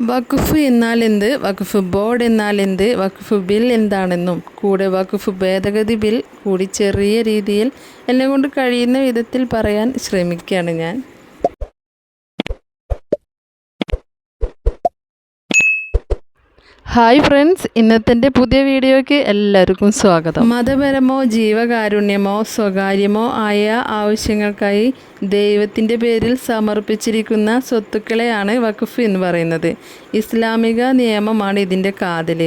വഖഫ് എന്നാൽ എന്ത് വഖഫ് ബോർഡ് എന്നാൽ എന്ത് വഖഫ് ബിൽ എന്താണെന്നും കൂടെ വഖഫ് ഭേദഗതി ബിൽ കൂടി ചെറിയ രീതിയിൽ എന്നെ കൊണ്ട് കഴിയുന്ന വിധത്തിൽ പറയാൻ ശ്രമിക്കുകയാണ് ഞാൻ. ഹായ് ഫ്രണ്ട്സ് ഇന്നത്തെ പുതിയ വീഡിയോയ്ക്ക് എല്ലാവർക്കും സ്വാഗതം. മതപരമോ ജീവകാരുണ്യമോ സ്വകാര്യമോ ആയ ആവശ്യങ്ങൾക്കായി ദൈവത്തിന്റെ പേരിൽ സമർപ്പിച്ചിരിക്കുന്ന സ്വത്തുക്കളെയാണ് വഖഫ് എന്ന് പറയുന്നത്. ഇസ്ലാമിക നിയമമാണ് ഇതിന്റെ കാതൽ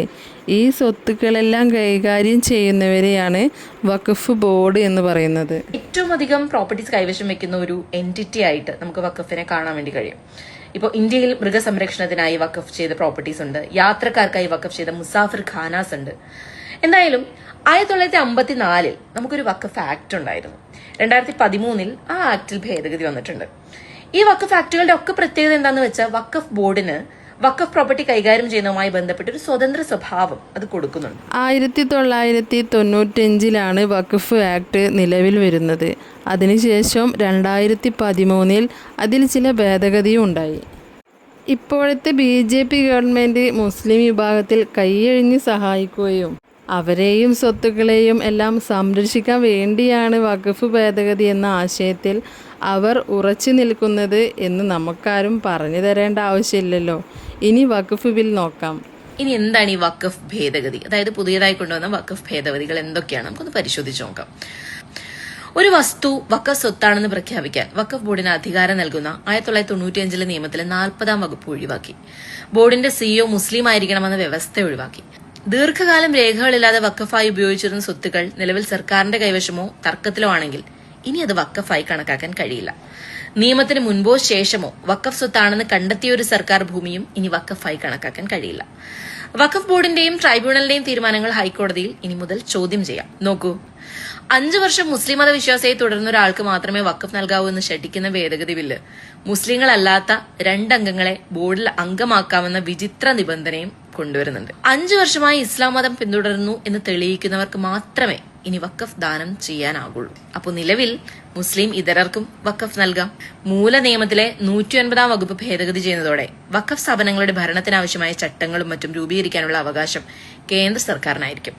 ഈ സ്വത്തുക്കളെല്ലാം കൈകാര്യം ചെയ്യുന്നവരെയാണ് വഖഫ് ബോർഡ് എന്ന് പറയുന്നത്. ഏറ്റവും അധികം പ്രോപ്പർട്ടീസ് കൈവശം വെക്കുന്ന ഒരു എന്റിറ്റി ആയിട്ട് നമുക്ക് വഖഫിനെ കാണാൻ വേണ്ടി കഴിയും. ഇപ്പോൾ ഇന്ത്യയിൽ മൃഗസംരക്ഷണത്തിനായി വക്കഫ് ചെയ്ത പ്രോപ്പർട്ടീസ് ഉണ്ട്. യാത്രക്കാർക്കായി വക്കഫ് ചെയ്ത മുസാഫിർ ഖാനാസ് ഉണ്ട്. എന്തായാലും ആയിരത്തി തൊള്ളായിരത്തി അമ്പത്തിനാലിൽ നമുക്കൊരു വക്കഫ് ആക്ട് ഉണ്ടായിരുന്നു. രണ്ടായിരത്തി പതിമൂന്നിൽ ആ ആക്ടിൽ ഭേദഗതി വന്നിട്ടുണ്ട്. ഈ വക്കഫ് ആക്ടുകളുടെ ഒക്കെ പ്രത്യേകത എന്താണെന്ന് വെച്ചാൽ വക്കഫ് ബോർഡിന് വക്കഫ് പ്രോപ്പർട്ടി കൈകാര്യം ചെയ്യുന്നതുമായി ബന്ധപ്പെട്ട് ഒരു സ്വതന്ത്ര സ്വഭാവം അത് കൊടുക്കുന്നുണ്ട്. ആയിരത്തി തൊള്ളായിരത്തി തൊണ്ണൂറ്റഞ്ചിലാണ് വഖഫ് ആക്ട് നിലവിൽ വരുന്നത്. അതിനുശേഷം രണ്ടായിരത്തി പതിമൂന്നിൽ അതിൽ ചില ഭേദഗതിയും ഉണ്ടായി. ഇപ്പോഴത്തെ ബി ജെ പി ഗവൺമെന്റ് മുസ്ലിം വിഭാഗത്തിൽ കൈയഴിഞ്ഞ് സഹായിക്കുകയും അവരെയും സ്വത്തുക്കളെയും എല്ലാം സംരക്ഷിക്കാൻ വേണ്ടിയാണ് വഖഫ് ഭേദഗതി എന്ന ആശയത്തിൽ അവർ ഉറച്ചു നിൽക്കുന്നത് എന്ന് നമുക്കാരും പറഞ്ഞു തരേണ്ട ആവശ്യമില്ലല്ലോ. ഇനി വഖഫ് ബിൽ നോക്കാം. ഇനി എന്താണ് ഈ വക്കഫ് ഭേദഗതി? അതായത് പുതിയതായി കൊണ്ടുവന്ന വക്കഫ് ഭേദഗതികൾ എന്തൊക്കെയാണ്? നമുക്കൊന്ന് പരിശോധിച്ച് നോക്കാം. ഒരു വസ്തു വക്കഫ് സ്വത്താണെന്ന് പ്രഖ്യാപിക്കാൻ വക്കഫ് ബോർഡിന് അധികാരം നൽകുന്ന ആയിരത്തി തൊള്ളായിരത്തി തൊണ്ണൂറ്റിയഞ്ചിലെ നിയമത്തിലെ നാൽപ്പതാം വകുപ്പ് ഒഴിവാക്കി. ബോർഡിന്റെ സിഇഒ മുസ്ലിം ആയിരിക്കണമെന്ന വ്യവസ്ഥ ഒഴിവാക്കി. ദീർഘകാലം രേഖകളില്ലാതെ വക്കഫായി ഉപയോഗിച്ചിരുന്ന സ്വത്തുക്കൾ നിലവിൽ സർക്കാരിന്റെ കൈവശമോ തർക്കത്തിലോ ആണെങ്കിൽ ഇനി അത് വക്കഫായി കണക്കാക്കാൻ കഴിയില്ല. നിയമത്തിന് മുൻപോ ശേഷമോ വക്കഫ് സ്വത്താണെന്ന് കണ്ടെത്തിയ ഒരു സർക്കാർ ഭൂമിയും ഇനി വക്കഫായി കണക്കാക്കാൻ കഴിയില്ല. വഖഫ് ബോർഡിന്റെയും ട്രൈബ്യൂണലിന്റെയും തീരുമാനങ്ങൾ ഹൈക്കോടതിയിൽ ഇനി മുതൽ ചോദ്യം ചെയ്യാം. നോക്കൂ. അഞ്ചു വർഷം മുസ്ലിം മത വിശ്വാസിയെ തുടർന്ന ഒരാൾക്ക് മാത്രമേ വഖഫ് നൽകാവൂ എന്ന് ശഠിക്കുന്ന ഭേദഗതി ബില്ല് മുസ്ലിങ്ങളല്ലാത്ത രണ്ടംഗങ്ങളെ ബോർഡിൽ അംഗമാക്കാമെന്ന വിചിത്ര നിബന്ധനയും കൊണ്ടുവരുന്നുണ്ട്. അഞ്ചു വർഷമായി ഇസ്ലാം മതം പിന്തുടരുന്നു എന്ന് തെളിയിക്കുന്നവർക്ക് മാത്രമേ ഇനി വക്കഫ് ദാനം ചെയ്യാനാകുള്ളൂ. അപ്പോൾ നിലവിൽ മുസ്ലിം ഇതരർക്കും വക്കഫ് നൽകാം. മൂല നിയമത്തിലെ നൂറ്റി ഒൻപതാം വകുപ്പ് ഭേദഗതി ചെയ്യുന്നതോടെ വക്കഫ് സ്ഥാപനങ്ങളുടെ ഭരണത്തിനാവശ്യമായ ചട്ടങ്ങളും മറ്റും രൂപീകരിക്കാനുള്ള അവകാശം കേന്ദ്ര സർക്കാരിനായിരിക്കും.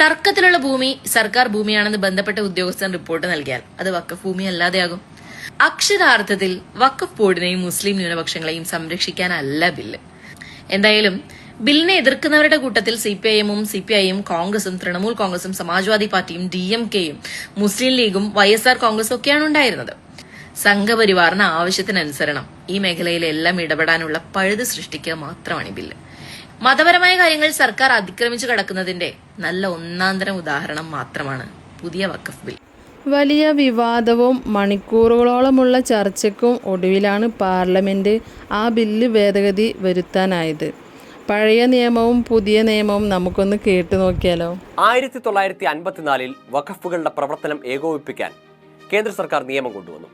തർക്കത്തിലുള്ള ഭൂമി സർക്കാർ ഭൂമിയാണെന്ന് ബന്ധപ്പെട്ട ഉദ്യോഗസ്ഥൻ റിപ്പോർട്ട് നൽകിയാൽ അത് വക്കഫ് ഭൂമി അല്ലാതെയാകും അക്ഷരാർത്ഥത്തിൽ വക്കഫ് ബോർഡിനെയും മുസ്ലിം ന്യൂനപക്ഷങ്ങളെയും സംരക്ഷിക്കാനല്ല ബില്ല്. എന്തായാലും ബില്ലിനെ എതിർക്കുന്നവരുടെ കൂട്ടത്തിൽ സി പി ഐ എമ്മും സി പി ഐയും കോൺഗ്രസും തൃണമൂൽ കോൺഗ്രസും സമാജ്വാദി പാർട്ടിയും ഡി എം കെയും മുസ്ലിം ലീഗും വൈ എസ് ആർ കോൺഗ്രസും ഒക്കെയാണ് ഉണ്ടായിരുന്നത്. സംഘപരിവാറിന് ആവശ്യത്തിനനുസരണം ഈ മേഖലയിൽ എല്ലാം ഇടപെടാനുള്ള പഴുത് സൃഷ്ടിക്കുക മാത്രമാണ് ഈ ബില്ല്. മതപരമായ കാര്യങ്ങൾ സർക്കാർ അതിക്രമിച്ചു കടക്കുന്നതിന്റെ നല്ല ഒന്നാന്തരം ഉദാഹരണം മാത്രമാണ് പുതിയ വക്കഫ് ബിൽ. വലിയ വിവാദവും മണിക്കൂറുകളോളമുള്ള ചർച്ചയ്ക്കും ഒടുവിലാണ് പാർലമെന്റ് ആ ബില്ല് ഭേദഗതി വരുത്താനായത്. പഴയ നിയമവും പുതിയ നിയമവും നമുക്കൊന്ന് കേട്ടു നോക്കിയാലോ? ആയിരത്തി തൊള്ളായിരത്തി അൻപത്തിനാലിൽ വഖഫുകളുടെ പ്രവർത്തനം ഏകോപിപ്പിക്കാൻ കേന്ദ്ര സർക്കാർ നിയമം കൊണ്ടുവന്നു.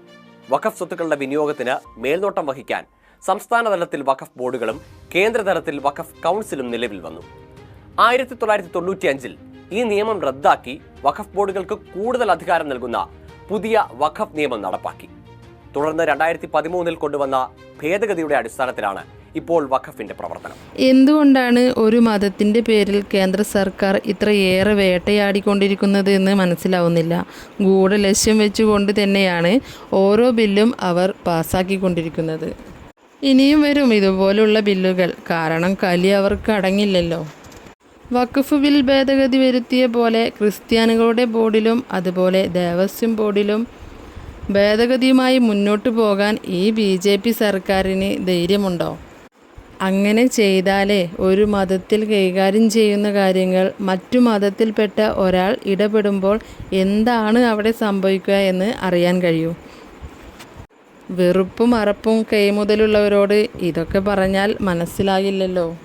വഖഫ് സ്വത്തുക്കളുടെ വിനിയോഗത്തിന് മേൽനോട്ടം വഹിക്കാൻ സംസ്ഥാന തലത്തിൽ വഖഫ് ബോർഡുകളും കേന്ദ്ര തലത്തിൽ വഖഫ് കൗൺസിലും നിലവിൽ വന്നു. ആയിരത്തി തൊള്ളായിരത്തി തൊണ്ണൂറ്റി അഞ്ചിൽ ഈ നിയമം റദ്ദാക്കി വഖഫ് ബോർഡുകൾക്ക് കൂടുതൽ അധികാരം നൽകുന്ന പുതിയ വഖഫ് നിയമം നടപ്പാക്കി. തുടർന്ന് രണ്ടായിരത്തി പതിമൂന്നിൽ കൊണ്ടുവന്ന ഭേദഗതിയുടെ അടിസ്ഥാനത്തിലാണ് ഇപ്പോൾ വഖഫിന്റെ പ്രവർത്തനം. എന്തുകൊണ്ടാണ് ഒരു മതത്തിന്റെ പേരിൽ കേന്ദ്ര സർക്കാർ ഇത്രയേറെ വേട്ടയാടിക്കൊണ്ടിരിക്കുന്നത് എന്ന് മനസ്സിലാവുന്നില്ല? ഗൂഢലക്ഷ്യം വെച്ചുകൊണ്ട് തന്നെയാണ് ഓരോ ബില്ലും അവർ പാസ്സാക്കിക്കൊണ്ടിരിക്കുന്നത് ഇനിയും വരും ഇതുപോലുള്ള ബില്ലുകൾ. കാരണം കലി അവർക്ക് അടങ്ങില്ലല്ലോ. വഖഫ് ബിൽ ഭേദഗതി വരുത്തിയ പോലെ ക്രിസ്ത്യാനികളുടെ ബോർഡിലും അതുപോലെ ദേവസ്വം ബോർഡിലും ഭേദഗതിയുമായി മുന്നോട്ട് പോകാൻ ഈ ബി സർക്കാരിന് ധൈര്യമുണ്ടോ? അങ്ങനെ ചെയ്താലേ ഒരു മതത്തിൽ കൈകാര്യം ചെയ്യുന്ന കാര്യങ്ങൾ മറ്റു മതത്തിൽപ്പെട്ട ഒരാൾ ഇടപെടുമ്പോൾ എന്താണ് അവിടെ സംഭവിക്കുക എന്ന് അറിയാൻ കഴിയൂ. വെറുപ്പും അറപ്പും കൈമുതലുള്ളവരോട് ഇതൊക്കെ പറഞ്ഞാൽ മനസ്സിലാകില്ലല്ലോ.